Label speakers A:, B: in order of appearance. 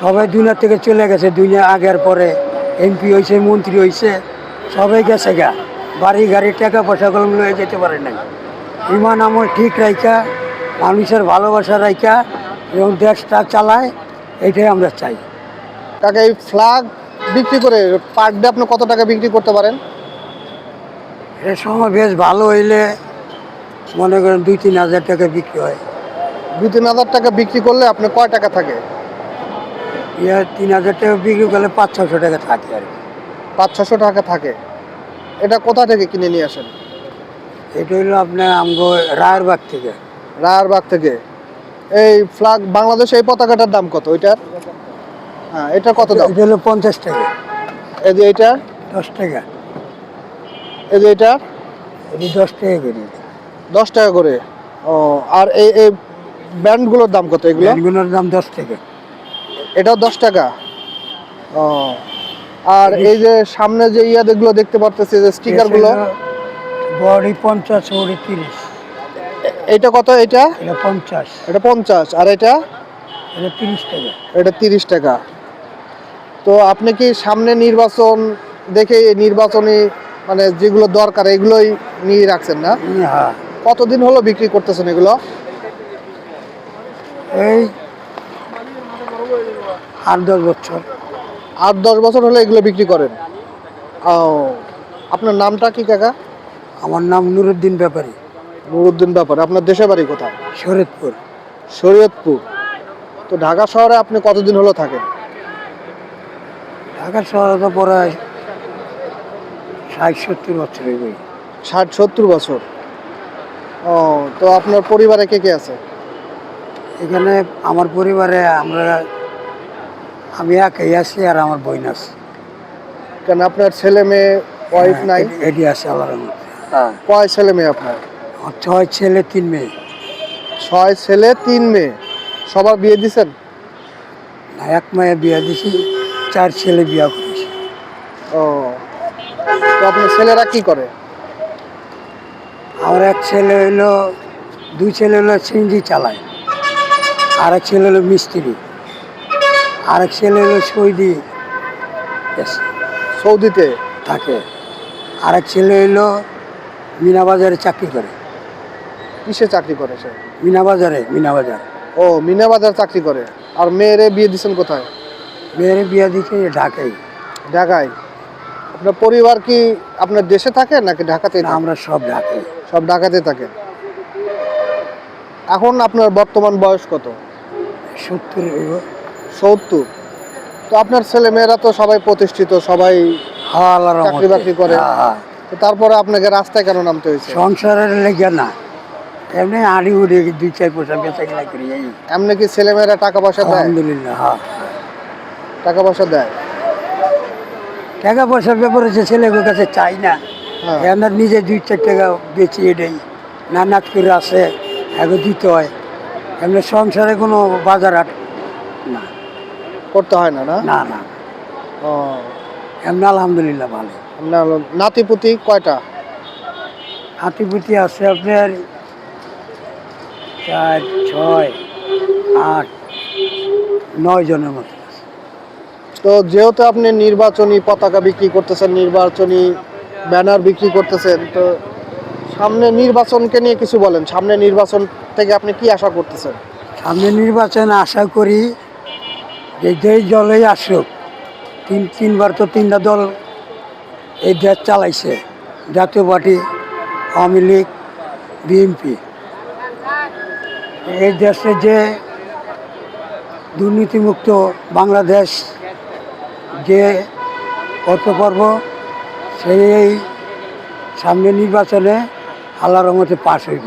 A: সবাই দুনিয়া থেকে চলে গেছে দুনিয়া আগের পরে। এমপি হয়েছে মন্ত্রী হয়েছে সবাই গেছে গা। বাড়ি গাড়ি টাকা পয়সা কলম লয়ে যেতে পারে নাই। ইমান আমল ঠিক রাইখা মানুষের ভালোবাসা রাইখা এবং দেশটা চালায় এটাই আমরা চাই।
B: কাকা এই ফ্ল্যাগ বিক্রি করে পার ডে আপনি কত টাকা বিক্রি করতে পারেন?
A: এ সময় বেশ ভালো হইলে মনে করেন দুই তিন হাজার টাকা বিক্রি হয়।
B: দুই তিন হাজার টাকা বিক্রি করলে আপনি কয় টাকা থাকে?
A: ইয়ে তিন হাজার টাকা বিক্রি করলে পাঁচ ছশো টাকা থাকে আর কি।
B: পাঁচ ছশো টাকা থাকে। এটা কোথা থেকে কিনে নিয়ে আসেন?
A: এটা হইল আপনার আমগো রায়েরবাগ থেকে।
B: রায়ারবাগ থেকে। এই ফ্ল্যাগ বাংলাদেশে এই পতাকাটার দাম কত? ওইটার? হ্যাঁ এটা কত দাম?
A: এটা হলো পঞ্চাশ টাকা।
B: এই যে এটা?
A: দশ টাকা।
B: এই যে এটা?
A: এটি দশ টাকা করে।
B: দশ টাকা করে। ও আর এই এই ব্যান্ডগুলোর দাম কত এগুলো?
A: ব্যানগুলোর দাম দশ টাকা।
B: এটাও দশ টাকা। ও। আর এই যে সামনে যে ইয়াদেরগুলো দেখতে পারতেছি যে স্টিকারগুলো
A: বড়ি পঞ্চাশ ওড়ি তিরিশ।
B: এইটা কত এটা?
A: এটা পঞ্চাশ।
B: এটা পঞ্চাশ। আর এটা?
A: এটা তিরিশ টাকা।
B: এটা তিরিশ টাকা। তো আপনি কি সামনে নির্বাচন দেখে নির্বাচনী মানে যেগুলো দরকার এগুলোই নিয়ে রাখছেন না?
A: হ্যাঁ।
B: কতদিন হলো বিক্রি করতেছেন এগুলো?
A: এই আট দশ বছর।
B: আট দশ বছর হলে এগুলো বিক্রি করেন। ও আপনার নামটা কি কাকা?
A: আমার নাম নুরুদ্দিন ব্যাপারী।
B: নুরুদ্দিন ব্যাপার। আপনার দেশের বাড়ি কোথায়?
A: শরীয়তপুর
B: শরীয়তপুর। তো ঢাকা শহরে আপনি কতদিন হলো থাকেন?
A: ঢাকা শহরে তো প্রায় ষাট সত্তর বছর
B: ষাট সত্তর বছর। ও তো আপনার পরিবারে কে কে আছে?
A: এখানে আমার পরিবারে আমরা আমি একাই আছি আর আমার বোন আছে।
B: কেন আপনার ছেলে মেয়ে ওয়াইফ নাই?
A: এটি- আছে আল্লাহর রহমতে। হ্যাঁ
B: কয় ছেলে মেয়ে আপনার?
A: আমার ছয় ছেলে তিন মেয়ে।
B: ছয় ছেলে তিন মেয়ে। সবার বিয়ে দিছেন?
A: না এক মেয়ে বিয়ে দিছি চার ছেলে বিয়ে করেছি।
B: ও তো আপনার ছেলেরা কি করে?
A: আমার এক ছেলে হইল দুই ছেলে হলো সিঞ্জি চালায়। আর এক ছেলে হলো মিস্ত্রি। আর এক ছেলে হলো সৌদি।
B: সৌদিতে?
A: থাকে। আর এক ছেলে হইল মিনা বাজারে চাকরি করে।
B: কিসে চাকরি করে সে?
A: মিনা বাজারে মিনা বাজার।
B: ও মিনা বাজার চাকরি করে। আর মেয়েরে বিয়ে দিচ্ছেন কোথায়?
A: মেয়েরে বিয়ে দিচ্ছে ঢাকায়।
B: ঢাকায়? আপনার পরিবার কি আপনার দেশে থাকে নাকি ঢাকাতে
A: আমরা সব ঢাকায়।
B: সব ঢাকাতে থাকে। এখন আপনার বর্তমান বয়স কত?
A: সত্তর
B: সত্তর। তো আপনার ছেলে মেয়েরা তো সবাই প্রতিষ্ঠিত সবাই। চাকরি বাকরি করে?
A: হ্যাঁ, হ্যাঁ।
B: তো তারপরে আপনাকে রাস্তায় কেন নামতে হয়েছে?
A: সংসারের লেগে না। এমনি আড়ি উড়ে দুই চার পয়সা বেচা কিনা করি
B: এমনি কি ছেলে মেয়েরা টাকা পয়সা দেয়?
A: আলহামদুলিল্লাহ হ্যাঁ।
B: টাকা পয়সা দেয়?
A: টাকা পয়সার ব্যাপারে যে ছেলেগুলোর কাছে চাই না
B: হ্যাঁ।
A: এনার নিজে দুই চার টাকা বেচি এটাই নানাত করে আছে এগো দিতে হয়। এমনি সংসারে কোনো বাজার হাট না।
B: করতে হয় না না?
A: না না।
B: ও।
A: এমনি আলহামদুলিল্লাহ ভালো।
B: আপনার নাতিপুতি কয়টা?
A: হাতিপুতি আছে আপনার চার ছয় আট নয় জনের মতো আছে।
B: তো যেহেতু আপনি নির্বাচনী পতাকা বিক্রি করতেছেন নির্বাচনী ব্যানার বিক্রি করতেছেন তো সামনে নির্বাচনকে নিয়ে কিছু বলেন। সামনে নির্বাচন থেকে আপনি কি আশা করতেছেন?
A: সামনে নির্বাচন আশা করি যে যেই দলেই আসুক, তিন, তিনবার তো তিনটা দল এই দেশ চালাইছে, জাতীয় পার্টি, আওয়ামী লীগ, বিএনপি। এই দেশে যে দুর্নীতিমুক্ত বাংলাদেশ, যে করতে পারব সেই সামনে নির্বাচনে আল্লাহর রহমতে পাশ হইব।